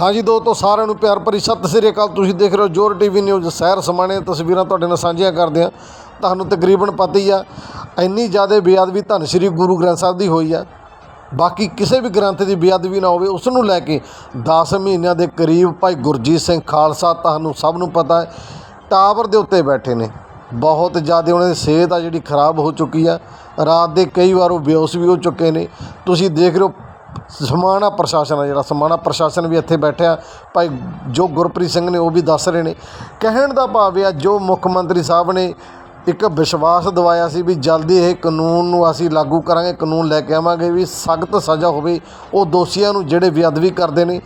ਹਾਂਜੀ ਦੋਸਤੋ, ਸਾਰਿਆਂ ਨੂੰ ਪਿਆਰ ਭਰੀ ਸਤਿ ਸ੍ਰੀ ਅਕਾਲ। ਤੁਸੀਂ ਦੇਖ ਰਹੇ ਹੋ ਜੋਰ ਟੀਵੀ ਨਿਊਜ਼ ਸ਼ਹਿਰ ਸਮਾਣੇ। ਤਸਵੀਰਾਂ ਤੁਹਾਡੇ ਨਾਲ ਸਾਂਝੀਆਂ ਕਰਦੇ ਹਾਂ। ਤੁਹਾਨੂੰ ਤਕਰੀਬਨ ਪਤਾ ਹੀ ਆ, ਇੰਨੀ ਜ਼ਿਆਦਾ ਬੇਅਦਬੀ ਧੰਨ ਸ੍ਰੀ ਗੁਰੂ ਗ੍ਰੰਥ ਸਾਹਿਬ ਦੀ ਹੋਈ ਆ। ਬਾਕੀ ਕਿਸੇ ਵੀ ਗ੍ਰੰਥ ਦੀ ਬੇਅਦਬੀ ਨਾ ਹੋਵੇ, ਉਸ ਨੂੰ ਲੈ ਕੇ 10 ਮਹੀਨਿਆਂ ਦੇ ਕਰੀਬ ਭਾਈ ਗੁਰਜੀਤ ਸਿੰਘ ਖਾਲਸਾ ਤੁਹਾਨੂੰ ਸਭ ਨੂੰ ਪਤਾ ਹੈ, ਟਾਵਰ ਦੇ ਉੱਤੇ ਬੈਠੇ ਨੇ। ਬਹੁਤ ਜ਼ਿਆਦਾ ਉਹਨਾਂ ਦੀ ਸਿਹਤ ਆ ਜਿਹੜੀ ਖਰਾਬ ਹੋ ਚੁੱਕੀ ਆ। ਰਾਤ ਦੇ ਕਈ ਵਾਰ ਉਹ ਬੇਹੋਸ਼ ਵੀ ਹੋ ਚੁੱਕੇ ਨੇ। ਤੁਸੀਂ ਦੇਖ ਰਹੇ ਹੋ ਸਮਾਣਾ ਪ੍ਰਸ਼ਾਸਨ ਆ ਜਿਹੜਾ, ਸਮਾਣਾ ਪ੍ਰਸ਼ਾਸਨ ਵੀ ਇੱਥੇ ਬੈਠਿਆ ਭਾਈ ਜੋ ਗੁਰਪ੍ਰੀਤ ਸਿੰਘ ਨੇ ਉਹ ਵੀ ਦੱਸ ਰਹੇ ਨੇ। ਕਹਿਣ ਦਾ ਭਾਵ ਆ, ਜੋ ਮੁੱਖ ਮੰਤਰੀ ਸਾਹਿਬ ਨੇ ਇੱਕ ਵਿਸ਼ਵਾਸ ਦਿਵਾਇਆ ਸੀ ਵੀ ਜਲਦੀ ਇਹ ਕਾਨੂੰਨ ਨੂੰ ਅਸੀਂ ਲਾਗੂ ਕਰਾਂਗੇ, ਕਾਨੂੰਨ ਲੈ ਕੇ ਆਵਾਂਗੇ, ਵੀ ਸਖਤ ਸਜ਼ਾ ਹੋਵੇ, ਉਹ ਦੋਸ਼ੀਆਂ ਨੂੰ ਜਿਹੜੇ ਬੇਅਦਬੀ ਕਰਦੇ ਨੇ,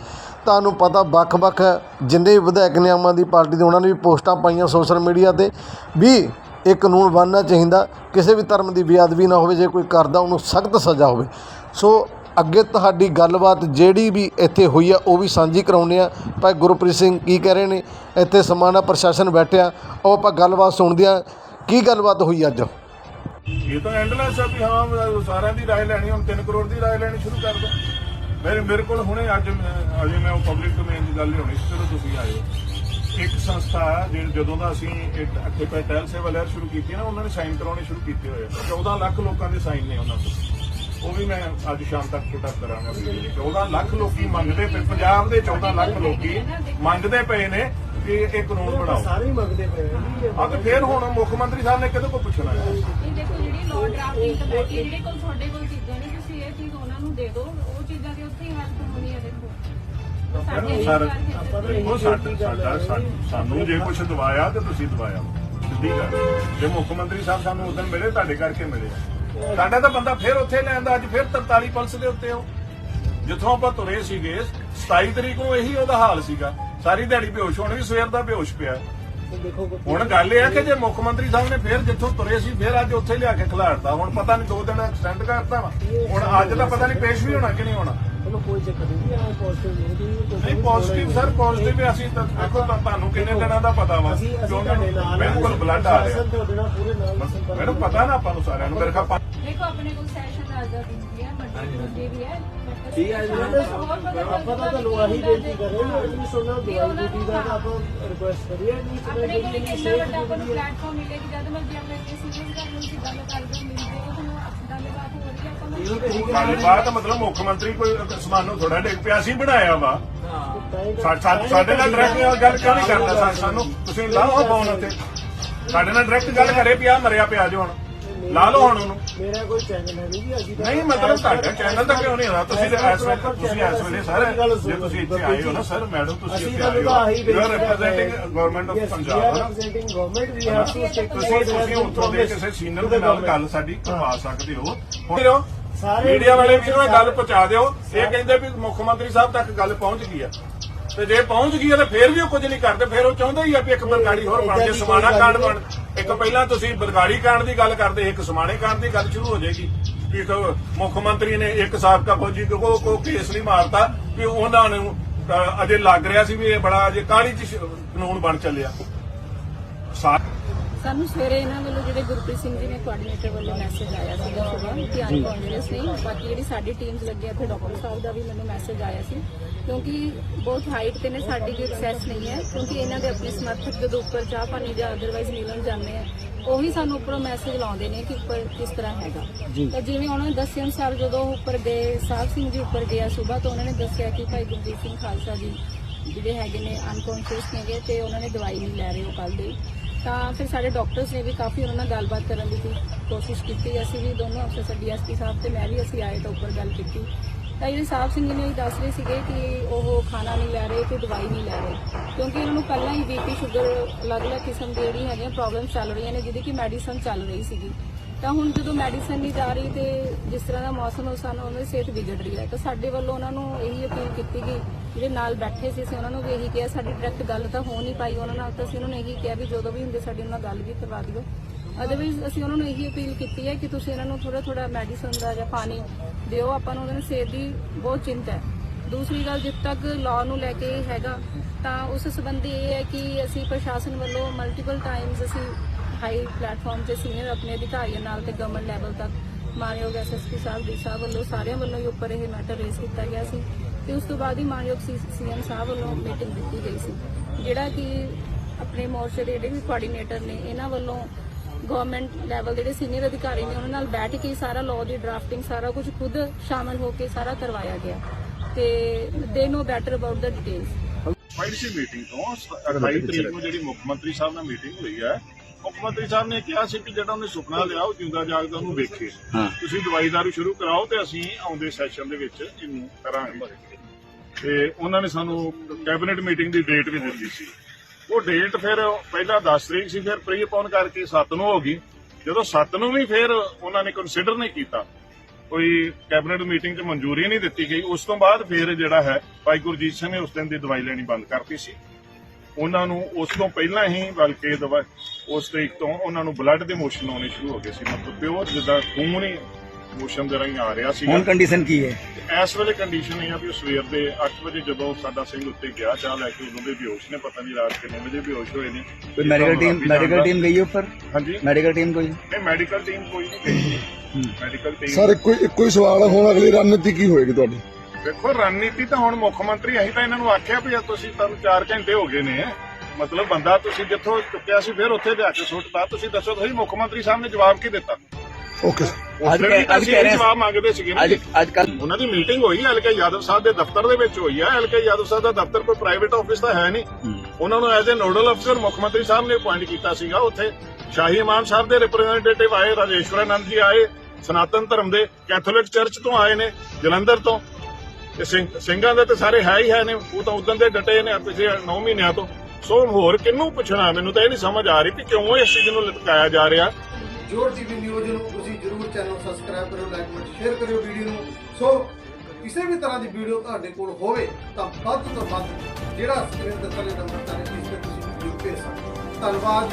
ਤੁਹਾਨੂੰ ਪਤਾ ਵੱਖ-ਵੱਖ ਜਿੰਨੇ ਵੀ ਵਿਧਾਇਕ ਨੇ ਆਮ ਆਦਮੀ ਪਾਰਟੀ ਦੇ, ਉਹਨਾਂ ਨੇ ਵੀ ਪੋਸਟਾਂ ਪਾਈਆਂ ਸੋਸ਼ਲ ਮੀਡੀਆ ਤੇ ਵੀ ਇਹ ਕਾਨੂੰਨ ਬਣਨਾ ਚਾਹੀਦਾ, ਕਿਸੇ ਵੀ ਧਰਮ ਦੀ ਬੇਅਦਬੀ ਨਾ ਹੋਵੇ, ਜੇ ਕੋਈ ਕਰਦਾ, ਉਹਨੂੰ ਸਖਤ ਸਜ਼ਾ ਹੋਵੇ। ਸੋ ਅੱਗੇ ਤੁਹਾਡੀ ਗੱਲਬਾਤ ਜਿਹੜੀ ਵੀ ਇੱਥੇ ਹੋਈ ਆ, ਉਹ ਵੀ ਸਾਂਝੀ ਕਰਾਉਂਦੇ ਆ। ਭਾਈ ਗੁਰਪ੍ਰੀਤ ਸਿੰਘ ਕੀ ਕਹਿ ਰਹੇ ਨੇ? ਇੱਥੇ ਸਮਾਣਾ ਪ੍ਰਸ਼ਾਸਨ ਬੈਠਿਆ ਉਹ ਆਪਾਂ ਗੱਲਬਾਤ ਸੁਣਦੇ ਆ। ਕੀ ਗੱਲਬਾਤ ਹੋਈ ਅੱਜ? ਇਹ ਤਾਂ ਐਂਡਲੈਸ ਆ ਵੀ ਹਾਂ ਸਾਰਿਆਂ ਦੀ ਰਾਏ ਲੈਣੀ, ਹੁਣ 3 ਕਰੋੜ ਦੀ ਰਾਏ ਲੈਣੀ ਸ਼ੁਰੂ ਕਰ ਦੋ। ਮੇਰੇ ਮੇਰੇ ਕੋਲ ਹੁਣੇ ਅੱਜ ਮੈਂ- ਅਜੇ ਮੈਂ ਉਹ ਪਬਲਿਕ ਡੋਮੇਨ ਦੀ ਗੱਲ ਲਿਆਉਣੀ ਸੀ, ਜਦੋਂ ਤੁਸੀਂ ਆਏ ਇੱਕ ਸੰਸਥਾ ਜਿਹੜੀ ਜਦੋਂ ਦਾ ਅਸੀਂ ਇੱਕ ਅੱਠੇ ਸੇਵਾ ਲਹਿਰ ਸ਼ੁਰੂ ਕੀਤੀ ਨਾ, ਉਹਨਾਂ ਨੇ ਸਾਈਨ ਕਰਾਉਣੇ ਸ਼ੁਰੂ ਕੀਤੇ ਹੋਏ 14 ਲੱਖ ਲੋਕਾਂ ਦੇ ਸਾਈਨ ਨੇ ਉਹਨਾਂ ਕੋਲ। ਉਹ ਵੀ ਮੈਂ ਅੱਜ ਸ਼ਾਮ ਤੱਕ ਪੁੱਟ ਅਪ ਕਰਾਂਗਾ ਵੀਡੀਓ 14 ਲੱਖ ਲੋਕੀ ਮੰਗਦੇ ਪਏ ਪੰਜਾਬ ਦੇ 14 ਲੱਖ ਲੋਕੀ ਮੰਗਦੇ ਪਏ ਨੇ ਕਿ ਇਹ ਕਾਨੂੰਨ ਬਣਾਓ। ਸਾਰੇ ਹੀ ਮੰਗਦੇ ਪਏ ਆ ਤੇ ਫਿਰ ਹੁਣ ਮੁੱਖ ਮੰਤਰੀ ਸਾਹਿਬ ਨੇ ਕਿਹਦੇ ਕੋਲ ਪੁੱਛਣਾ ਹੈ? ਇਹ ਦੇਖੋ ਜਿਹੜੀ ਲੋ ਡਰਾਫਟਿੰਗ ਕਮੇਟੀ ਜਿਹੜੇ ਕੋਲ ਤੁਹਾਡੇ ਕੋਲ ਚੀਜ਼ਾਂ ਨੇ ਤੁਸੀਂ ਇਹ ਚੀਜ਼ ਉਹਨਾਂ ਨੂੰ ਦੇ ਦਿਓ। ਉਹ ਚੀਜ਼ਾਂ ਦੇ ਉੱਤੇ ਹੀ ਹੈਲਪ ਹੋਣੀ ਹੈ ਦੇਖੋ। ਸਾਡੇ ਸਰ ਅਧਿਕਾਰ ਖੇਤਰ ਉਹ ਸਾਡਾ ਸਾਡਾ ਸਾਨੂੰ- ਸਾਨੂੰ ਜੇ ਕੁਝ ਦਵਾਇਆ ਤੇ ਤੁਸੀਂ ਦਵਾਇਆ। ਸਿੱਧੀ ਗੱਲ। ਜੇ ਮੁੱਖ ਮੰਤਰੀ ਸਾਹਿਬ ਸਾਨੂੰ ਉਦੋਂ ਮਿਲੇ ਤੁਹਾਡੇ ਕਰਕੇ ਮਿਲੇ। ਸਾਡਾ ਤਾਂ ਬੰਦਾ ਫਿਰ ਉੱਥੇ ਲੈਂਦਾ ਅੱਜ ਫਿਰ 43 ਪੁਲਿਸ ਦੇ ਉੱਤੇ ਹੋ ਜਿੱਥੋਂ ਆਪਾਂ ਤੁਰੇ ਸੀਗੇ 27 ਤਰੀਕ ਨੂੰ ਇਹੀ ਉਹਦਾ ਹਾਲ ਸੀਗਾ। ਸਾਰੀ ਦਿਹਾੜੀ ਬੇਹੋਸ਼, ਹੋਣ ਵੀ ਸਵੇਰ ਦਾ ਬੇਹੋਸ਼ ਪਿਆ। ਹੁਣ ਗੱਲ ਇਹ ਹੈ ਕਿ ਜੇ ਮੁੱਖ ਮੰਤਰੀ ਸਾਹਿਬ ਨੇ ਫਿਰ ਜਿੱਥੋਂ ਤੁਰੇ ਸੀ, ਫਿਰ ਅੱਜ ਉੱਥੇ ਲਿਆ ਕੇ ਖਿਲਾਰਤਾ। ਹੁਣ ਪਤਾ ਨਹੀਂ ਦੋ ਦਿਨ ਐਕਸਟੈਂਡ ਕਰਤਾ ਵਾ। ਹੁਣ ਅੱਜ ਦਾ ਪਤਾ ਨਹੀਂ ਪੇਸ਼ ਵੀ ਹੋਣਾ ਕਿ ਨਹੀਂ ਹੋਣਾ। ਚਲੋ ਕੋਈ ਚੱਕਰ ਨਹੀਂ। ਆ ਪੋਜ਼ਿਟਿਵ ਨਹੀਂ ਦੀ ਨਹੀਂ ਪੋਜ਼ਿਟਿਵ ਸਰ ਪੋਜ਼ਿਟਿਵ ਵੀ ਅਸੀਂ ਤਾਂ ਦੇਖੋ ਤਾਂ ਤੁਹਾਨੂੰ ਕਿੰਨੇ ਦਿਨਾਂ ਦਾ ਪਤਾ ਵਾ ਅਸੀਂ ਕਿ ਤੁਹਾਡੇ ਨੂੰ ਨਾਲ ਬਿਲਕੁਲ ਬਲੱਡ ਆ ਰਿਹਾ। ਤੁਹਾਡੇ ਨਾਲ ਪੂਰੇ ਨਾਲ ਮੈਨੂੰ ਪਤਾ ਨਾ ਆਪਾਂ ਨੂੰ ਸਾਰਿਆਂ ਨੂੰ ਮੇਰੇ ਪੰਜ- ਦੇਖੋ ਆਪਣੇ ਕੋਲ ਸੈਸ਼ਨ ਅੱਜ ਦਾ ਵੀ ਹੈ ਵੱਡੇ ਵੱਡੇ ਵੀ ਹੈ। ਠੀਕ ਹੈ ਜੀ। ਆਪਾਂ ਤਾਂ ਤੁਹਾਨੂੰ ਆਹੀ ਬੇਨਤੀ ਕਰ ਰਹੇ ਹਾਂ ਕਿ ਸੁਣਨਾ ਦਵਾਈ ਬੂਟੀ ਦਾ ਤਾਂ ਆਪਾਂ ਰਿਕੁਐਸਟ ਕਰੀਏ ਨਹੀਂ ਆਪਣੇ ਕੋਲ ਇੰਨਾ ਵੱਡਾ ਆਪਾਂ ਨੂੰ ਦੀ ਪਲੇਟਫਾਰਮ ਮਿਲੇਗੀ ਜਦ ਮਰਜ਼ੀ ਆਪਣੇ ਸੀਰੀਅਸ ਗੱਲ ਨੂੰ ਗੱਲ ਕਰਦੇ ਹੋ ਮਿਲਦੇ ਹੋ ਤੁਹਾਨੂੰ ਗੱਲਬਾਤ ਮਤਲਬ ਮੁੱਖ ਮੰਤਰੀ ਕੋਈ ਸਮਾਨ ਨੂੰ ਥੋੜਾ ਡਿੱਗ ਪਿਆ ਸੀ ਬਣਾਇਆ ਵਾ। ਸਾਡੇ ਨਾਲ ਡਾਇਰੈਕਟ ਗੱਲ ਕਿਉਂ ਨਹੀਂ ਕਰਦਾ? ਸਾਨੂੰ ਤੁਸੀਂ ਲਾਓ ਫੋਨ ਉੱਤੇ ਸਾਡੇ ਨਾਲ ਡਾਇਰੈਕਟ ਗੱਲ ਕਰੇ ਪਿਆ ਮਰਿਆ ਪਿਆ ਜੋ ਹੁਣ। ਲਾ ਲਓ ਹੁਣ ਉਹਨੂੰ। ਮੇਰਾ ਕੋਈ ਚੈਨਲ ਹੈ ਨਹੀਂ ਜੀ ਅਸੀਂ ਤਾਂ ਨਹੀਂ ਮਤਲਬ ਤੁਹਾਡਾ ਚੈਨਲ ਤਾਂ ਕਿਉਂ ਨਹੀਂ ਹੋਣਾ ਤੁਸੀਂ ਤਾਂ ਇਸ ਵੇਲੇ ਤੁਸੀਂ ਇਸ ਵੇਲੇ ਸਰ ਜੇ ਤੁਸੀਂ ਇੱਥੇ ਆਏ ਹੋ ਨਾ ਸਰ ਮੈਡਮ ਤੁਸੀਂ ਅਸੀਂ ਇੱਥੇ ਤਾਂ ਆਏ ਹੋ। You are representing government of Punjab representing government we have to stake ਤੁਸੀਂ ਤੁਸੀਂ ਉੱਥੋਂ ਦੇ ਕਿਸੇ ਸੀਨੀਅਰ ਦੇ ਨਾਲ ਗੱਲ ਸਾਡੀ ਕਰਵਾ ਸਕਦੇ ਹੋ। ਹੁਣ ਸਾਰੇ ਮੀਡੀਆ ਵਾਲੇ ਵੀ ਇਹ ਗੱਲ ਪਹੁੰਚਾ ਦਿਓ। ਇਹ ਕਹਿੰਦੇ ਵੀ ਮੁੱਖ ਮੰਤਰੀ ਸਾਹਿਬ ਤੱਕ ਗੱਲ ਪਹੁੰਚ ਗਈ ਆ। ਤੇ ਜੇ ਪਹੁੰਚ ਗਈ ਆ ਤਾਂ ਫੇਰ ਵੀ ਉਹ ਕੁਝ ਨਹੀਂ ਕਰਦੇ। ਫੇਰ ਉਹ ਚਾਹੁੰਦੇ ਹੀ ਆ ਵੀ ਇੱਕ ਬਰਗਾੜੀ ਹੋਰ ਬਣ ਜੇ ਸਮਾਣਾ ਕਾਂਡ ਬਣ ਇੱਕ ਪਹਿਲਾਂ ਤੁਸੀਂ ਬਰਗਾੜੀ ਕਾਂਡ ਦੀ ਗੱਲ ਕਰਦੇ, ਇੱਕ ਸਮਾਣੇ ਕਾਂਡ ਦੀ ਗੱਲ ਸ਼ੁਰੂ ਹੋ ਜਾਏਗੀ। ਵੀ ਇੱਕ ਮੁੱਖ ਮੰਤਰੀ ਨੇ ਇੱਕ ਸਾਬਕਾ ਫੌਜੀ ਕੋ ਕੋ ਕੇਸ ਨਹੀਂ ਮਾਰਤਾ, ਵੀ ਉਹਨਾਂ ਨੂੰ ਅਜੇ ਲੱਗ ਰਿਹਾ ਸੀ ਵੀ ਇਹ ਬੜਾ ਅਜੇ ਕਾਹਲੀ ਚ ਕਾਨੂੰਨ ਬਣ ਚੱਲਿਆ। ਸਾਨੂੰ ਸਵੇਰੇ ਇਹਨਾਂ ਵੱਲੋਂ ਜਿਹੜੇ ਗੁਰਪ੍ਰੀਤ ਸਿੰਘ ਜੀ ਨੇ ਕੋਆਰਡੀਨੇਟਰ ਵੱਲੋਂ ਮੈਸੇਜ ਆਇਆ ਸੀਗਾ ਸੁਬਾਹ ਕਿ ਅਨਕੌਂਸ਼ੀਅਸ ਨਹੀਂ ਬਾਕੀ ਜਿਹੜੀ ਸਾਡੀ ਟੀਮਸ ਲੱਗੀ ਆ ਇੱਥੇ ਡਾਕਟਰ ਸਾਹਿਬ ਦਾ ਵੀ ਮੈਨੂੰ ਮੈਸੇਜ ਆਇਆ ਸੀ। ਕਿਉਂਕਿ ਬਹੁਤ ਹਾਈਟ ਤੇ ਨੇ ਸਾਡੀ ਵੀ ਐਕਸੈਸ ਨਹੀਂ ਹੈ। ਕਿਉਂਕਿ ਇਹਨਾਂ ਦੇ ਆਪਣੇ ਸਮਰਥਕ ਜਦੋਂ ਉੱਪਰ ਚਾਹ ਪਾਣੀ ਜਾਂ ਅਦਰਵਾਈਜ਼ ਮਿਲਣ ਜਾਂਦੇ ਆ ਉਹੀ ਸਾਨੂੰ ਉੱਪਰੋਂ ਮੈਸੇਜ ਲਾਉਂਦੇ ਨੇ ਕਿ ਉੱਪਰ ਕਿਸ ਤਰ੍ਹਾਂ ਹੈਗਾ। ਤਾਂ ਜਿਵੇਂ ਉਹਨਾਂ ਨੇ ਦੱਸਿਆ ਅਨੁਸਾਰ ਜਦੋਂ ਉੱਪਰ ਗਏ ਸਾਹਿਬ ਸਿੰਘ ਜੀ ਉੱਪਰ ਗਿਆ ਸੁਬਾਹ ਤਾਂ ਉਹਨਾਂ ਨੇ ਦੱਸਿਆ ਕਿ ਭਾਈ ਗੁਰਜੀਤ ਸਿੰਘ ਖਾਲਸਾ ਜੀ ਜਿਹੜੇ ਹੈਗੇ ਨੇ ਅਨਕੌਂਸ਼ੀਅਸ ਨੇਗੇ ਤੇ ਉਹਨਾਂ ਨੇ ਦਵਾਈ ਨਹੀਂ ਲੈ ਰਹੇ ਉਹ ਕੱਲ ਦੇ। ਤਾਂ ਫਿਰ ਸਾਡੇ ਡਾਕਟਰਸ ਨੇ ਵੀ ਕਾਫੀ ਉਹਨਾਂ ਨਾਲ ਗੱਲਬਾਤ ਕਰਨ ਦੀ ਕੀ- ਕੋਸ਼ਿਸ਼ ਕੀਤੀ। ਅਸੀਂ ਵੀ ਦੋਨੋਂ ਅਫਸਰ ਡੀਐਸਪੀ ਸਾਹਿਬ ਤੇ ਮੈਂ ਵੀ ਅਸੀਂ ਆਏ ਤਾਂ ਉੱਪਰ ਗੱਲ ਕੀਤੀ। ਤਾਂ ਜਿਹੜੇ ਸਾਹਿਬ ਸਿੰਘ ਨੇ ਵੀ ਦੱਸ ਰਹੇ ਸੀਗੇ ਕਿ ਉਹ ਖਾਣਾ ਨਹੀਂ ਲੈ ਰਹੇ ਤੇ ਦਵਾਈ ਨਹੀਂ ਲੈ ਰਹੇ। ਕਿਉਂਕਿ ਇਹਨਾਂ ਨੂੰ ਪਹਿਲਾਂ ਹੀ ਬੀਪੀ ਸ਼ੂਗਰ ਅਲੱਗ-ਅਲੱਗ ਕਿਸਮ ਦੀ ਜਿਹੜੀ ਹੈਗੀਆਂ ਪ੍ਰੋਬਲਮ ਚੱਲ ਰਹੀਆਂ ਨੇ, ਜਿਹਦੀ ਕਿ ਮੈਡੀਸਨ ਚੱਲ ਰਹੀ ਸੀਗੀ। ਤਾਂ ਹੁਣ ਜਦੋਂ ਮੈਡੀਸਨ ਨਹੀਂ ਜਾ ਰਹੀ ਤੇ ਜਿਸ ਤਰ੍ਹਾਂ ਦਾ ਮੌਸਮ ਹੋ ਸਾਨੂੰ ਉਹਨਾਂ ਦੀ ਸਿਹਤ ਵਿਗੜ ਰਹੀ ਹੈ। ਤਾਂ ਸਾਡੇ ਵੱਲੋਂ ਉਹਨਾਂ ਨੂੰ ਇਹੀ ਅਪੀਲ ਕੀਤੀ ਗਈ, ਜਿਹੜੇ ਨਾਲ ਬੈਠੇ ਸੀ ਅਸੀਂ ਉਹਨਾਂ ਨੂੰ ਵੀ ਇਹੀ ਕਿਹਾ, ਸਾਡੀ ਡਾਇਰੈਕਟ ਗੱਲ ਤਾਂ ਹੋ ਨਹੀਂ ਪਾਈ ਉਹਨਾਂ ਨਾਲ, ਤਾਂ ਅਸੀਂ ਉਹਨਾਂ ਨੂੰ ਇਹੀ ਕਿਹਾ ਵੀ ਜਦੋਂ ਵੀ ਹੁੰਦੇ ਸਾਡੀ ਉਹਨਾਂ ਨਾਲ ਗੱਲ ਵੀ ਕਰਵਾ ਦਿਓ। ਅਦਰਵਾਈਜ਼ ਅਸੀਂ ਉਹਨਾਂ ਨੂੰ ਇਹੀ ਅਪੀਲ ਕੀਤੀ ਹੈ ਕਿ ਤੁਸੀਂ ਇਹਨਾਂ ਨੂੰ ਥੋੜਾ ਥੋੜਾ ਮੈਡੀਸਨ ਦਾ ਜਾਂ ਪਾਣੀ ਦਿਓ, ਆਪਾਂ ਨੂੰ ਉਹਨਾਂ ਦੀ ਸਿਹਤ ਦੀ ਬਹੁਤ ਚਿੰਤਾ ਹੈ। ਦੂਸਰੀ ਗੱਲ, ਜਿੱਦ ਤੱਕ ਲਾਅ ਨੂੰ ਲੈ ਕੇ ਹੈਗਾ, ਤਾਂ ਉਸ ਸੰਬੰਧੀ ਇਹ ਹੈ ਕਿ ਅਸੀਂ ਪ੍ਰਸ਼ਾਸਨ ਵੱਲੋਂ ਮਲਟੀਪਲ ਟਾਈਮਸ ਅਸੀਂ ਹਾਈ ਪਲੇਟਫਾਰਮ ਤੇ ਸੀਨੀਅਰ ਆਪਣੇ ਅਧਿਕਾਰੀਆਂ ਨਾਲ ਤੇ ਗਵਰਨਮੈਂਟ ਲੈਵਲ ਤੱਕ ਮਾਨਯੋਗ ਐਸਐਸਪੀ ਸਾਹਿਬ, ਡੀ ਵੱਲੋਂ ਸਾਰਿਆਂ ਵੱਲੋਂ ਹੀ ਉੱਪਰ ਇਹ ਮੈਟਰ ਰੇਸ ਕੀਤਾ ਗਿਆ ਸੀ ਤੇ ਉਸ ਤੋਂ ਬਾਅਦ ਹੀ ਮਾਨਯੋਗ ਸੀਐਮ ਸਾਹਿਬ ਵੱਲੋਂ ਮੀਟਿੰਗ ਦਿੱਤੀ ਗਈ ਸੀ। ਜਿਹੜਾ ਕਿ ਆਪਣੇ ਮੋਰਚੇ ਦੇ ਜਿਹੜੇ ਵੀ ਕੋਆਰਡੀਨੇਟਰ ਨੇ, ਇਹਨਾਂ ਵੱਲੋਂ ਗਵਰਨਮੈਂਟ ਲੈਵਲ ਜਿਹੜੇ ਸੀਨੀਅਰ ਅਧਿਕਾਰੀ ਨੇ, ਉਹਨਾਂ ਨਾਲ ਬੈਠ ਕੇ ਸਾਰਾ ਲਾਅ ਦੀ ਡਰਾਫਟਿੰਗ ਸਾਰਾ ਕੁਝ ਖੁਦ ਸ਼ਾਮਲ ਹੋ ਕੇ ਸਾਰਾ ਕਰਵਾਇਆ ਗਿਆ। ਤੇ they know better about the details file meeting ਤੋਂ 28 ਤਰੀਕ ਨੂੰ ਜਿਹੜੀ ਮੁੱਖ ਮੰਤਰੀ ਸਾਹਿਬ ਨਾਲ ਮੀਟਿੰਗ ਹੋਈ ਹੈ ਮੁੱਖ ਮੰਤਰੀ ਸਾਹਿਬ ਨੇ ਕਿਹਾ ਸੀ ਕਿ ਜਿਹੜਾ ਉਹਨੇ ਸੁਪਨਾ ਲਿਆ ਉਹ ਜਿੰਦਾ ਜਾਗਦਾ ਉਹਨੂੰ ਵੇਖੇ। ਤੁਸੀਂ ਦਵਾਈ ਦਾਰੂ ਸ਼ੁਰੂ ਕਰਾਓ ਤੇ ਅਸੀਂ ਆਉਂਦੇ ਸੈਸ਼ਨ ਦੇ ਵਿੱਚ ਇਹਨੂੰ ਕਰਾਂਗੇ। ਤੇ ਉਹਨਾਂ ਨੇ ਸਾਨੂੰ ਕੈਬਨਿਟ ਮੀਟਿੰਗ ਦੀ ਡੇਟ ਵੀ ਦਿੱਤੀ ਸੀ। ਉਹ ਡੇਟ ਫਿਰ ਪਹਿਲਾਂ 10 ਤਰੀਕ ਸੀ ਫਿਰ ਪ੍ਰੀਪੋਨ ਕਰਕੇ 7 ਨੂੰ ਹੋ ਗਈ। ਜਦੋਂ 7 ਨੂੰ ਵੀ ਫਿਰ ਉਹਨਾਂ ਨੇ ਕੰਸੀਡਰ ਨਹੀਂ ਕੀਤਾ। ਕੋਈ ਕੈਬਨਿਟ ਮੀਟਿੰਗ 'ਚ ਮਨਜ਼ੂਰੀ ਨਹੀਂ ਦਿੱਤੀ ਗਈ। ਉਸ ਤੋਂ ਬਾਅਦ ਫਿਰ ਜਿਹੜਾ ਹੈ ਭਾਈ ਗੁਰਜੀਤ ਸਿੰਘ ਨੇ ਉਸ ਦਿਨ ਦੀ ਦਵਾਈ ਲੈਣੀ ਬੰਦ ਕਰਤੀ ਸੀ। ਉਹਨਾਂ ਨੂੰ ਉਸ ਤੋਂ ਪਹਿਲਾਂ ਹੀ ਬਲਕਿ ਦਵਾ ਉਸ ਤਰੀਕ ਤੋਂ ਉਹਨਾਂ ਨੂੰ ਬਲੱਡ ਦੇ ਮੋਸ਼ਨ ਆਉਣੇ ਸ਼ੁਰੂ ਹੋ ਗਏ ਸੀ। ਮਤਲਬ ਪਿਓਰ ਜਿੱਦਾਂ ਖੂਨ ਹੀ ਮੋਸ਼ਨ ਦੇ ਰਾਹੀਂ ਆ ਰਿਹਾ ਸੀ ਹੁਣ ਕੰਡੀਸ਼ਨ ਕੀ ਹੈ? ਇਸ ਵੇਲੇ ਕੰਡੀਸ਼ਨ ਇਹ ਆ ਵੀ ਉਹ ਸਵੇਰ ਦੇ 8 ਵਜੇ ਜਦੋਂ ਸਾਡਾ ਸਿੰਘ ਉੱਤੇ ਗਿਆ ਚਾਹ ਲੈ ਕੇ ਉਦੋਂ ਦੇ ਬੇਹੋਸ਼ ਨੇ ਪਤਾ ਨਹੀਂ ਰਾਤ ਕਿੰਨੇ ਵਜੇ ਬੇਹੋਸ਼ ਹੋਏ ਨੇ। ਕੋਈ ਮੈਡੀਕਲ ਟੀਮ ਮੈਡੀਕਲ ਟੀਮ ਗਈ ਉੱਪਰ? ਹਾਂਜੀ। ਮੈਡੀਕਲ ਟੀਮ ਕੋਈ? ਨਹੀਂ ਮੈਡੀਕਲ ਟੀਮ ਕੋਈ ਨਹੀਂ ਗਈ। ਮੈਡੀਕਲ ਟੀਮ ਸਰ ਇੱਕੋ ਇੱਕੋ ਹੀ ਸਵਾਲ ਹੈ, ਹੁਣ ਅਗਲੀ ਰਣਨੀਤੀ ਕੀ ਹੋਏਗੀ ਤੁਹਾਡੀ? ਦੇਖੋ ਰਣਨੀਤੀ ਤਾਂ ਹੁਣ ਮੁੱਖ ਮੰਤਰੀ ਅਸੀਂ ਤਾਂ ਇਹਨਾਂ ਨੂੰ ਆਖਿਆ ਵੀ ਤੁਸੀਂ ਤੁਹਾਨੂੰ 4 ਘੰਟੇ ਹੋ ਗਏ ਨੇ। ਮਤਲਬ ਬੰਦਾ ਤੁਸੀਂ ਜਿੱਥੋਂ ਚੁੱਕਿਆ ਸੀ ਫਿਰ ਉੱਥੇ ਜਾ ਕੇ ਸੁੱਟਤਾ ਤੁਸੀਂ ਦੱਸੋ ਤੁਸੀਂ ਮੁੱਖ ਮੰਤਰੀ ਸਾਹਿਬ ਨੇ ਜਵਾਬ ਕੀ ਦਿੱਤਾ? ਓਕੇ ਅੱਜ ਅੱਜ ਕਹਿ ਰਹੇ ਜਵਾਬ ਮੰਗਦੇ ਸੀਗੇ ਅੱਜ। ਅੱਜ ਕੱਲ ਉਹਨਾਂ ਦੀ ਮੀਟਿੰਗ ਹੋਈ ਐਲਕੇ ਯਾਦਵ ਸਾਹਿਬ ਦੇ ਦਫ਼ਤਰ ਦੇ ਵਿੱਚ ਹੋਈ ਹੈ ਐਲਕੇ ਯਾਦਵ ਸਾਹਿਬ ਦਾ ਦਫ਼ਤਰ ਕੋਈ ਪ੍ਰਾਈਵੇਟ ਆਫਿਸ ਤਾਂ ਹੈ ਨਹੀਂ। ਉਹਨਾਂ ਨੂੰ ਐਜ਼ ਅ ਨੋਡਲ ਅਫਸਰ ਮੁੱਖ ਮੰਤਰੀ ਸਾਹਿਬ ਨੇ ਅਪਾਇੰਟ ਕੀਤਾ ਸੀਗਾ ਉੱਥੇ। ਸ਼ਾਹੀ ਇਮਾਮ ਸਾਹਿਬ ਦੇ ਰਿਪਰੈਜ਼ੈਂਟੇਟਿਵ ਆਏ ਰਾਜੇਸ਼ਵਰਾਨੰਦ ਜੀ ਆਏ ਸਨਾਤਨ ਧਰਮ ਦੇ ਕੈਥੋਲਿਕ ਚਰਚ ਤੋਂ ਆਏ ਨੇ ਜਲੰਧਰ ਤੋਂ। ਤੇ ਸਿੰਘ- ਸਿੰਘਾਂ ਦੇ ਤੇ ਸਾਰੇ ਹੈ ਹੀ ਹੈ ਨੇ, ਉਹ ਤਾਂ ਉਦੋਂ ਦੇ ਡਟੇ ਨੇ ਪਿਛਲੇ 9 ਮਹੀਨਿਆਂ ਤੋਂ। ਸੋ ਹੋਰ ਕਿਹਨੂੰ ਪੁੱਛਣਾ? ਮੈਨੂੰ ਤਾਂ ਇਹ ਨਹੀਂ ਸਮਝ ਆ ਰਹੀ ਕਿ ਕਿਉਂ ਇਸ ਚੀਜ਼ ਨੂੰ ਲਟਕਾਇਆ ਜਾ ਰਿਹਾ। ਜੋਰ ਟੀਵੀ ਨਿਊਜ਼ ਨੂੰ ਤੁਸੀਂ ਜਰੂਰ ਚੈਨਲ ਸਬਸਕ੍ਰਾਈਬ ਕਰੋ ਲਾਈਕ ਕਮੈਂਟ ਸ਼ੇਅਰ ਕਰਿਓ ਵੀਡੀਓ ਨੂੰ। ਸੋ ਕਿਸੇ ਵੀ ਤਰ੍ਹਾਂ ਦੀ ਵੀਡੀਓ ਤੁਹਾਡੇ ਕੋਲ ਹੋਵੇ, ਤਾਂ ਵੱਧ ਤੋਂ ਵੱਧ ਜਿਹੜਾ ਸਕਰੀਨ ਤੇ ਥੱਲੇ ਨੰਬਰ ਤੇ ਇਸ ਤੇ ਤੁਸੀਂ ਵੀਡੀਓ ਭੇਜ ਸਕਦੇ ਹੋ। ਧੰਨਵਾਦ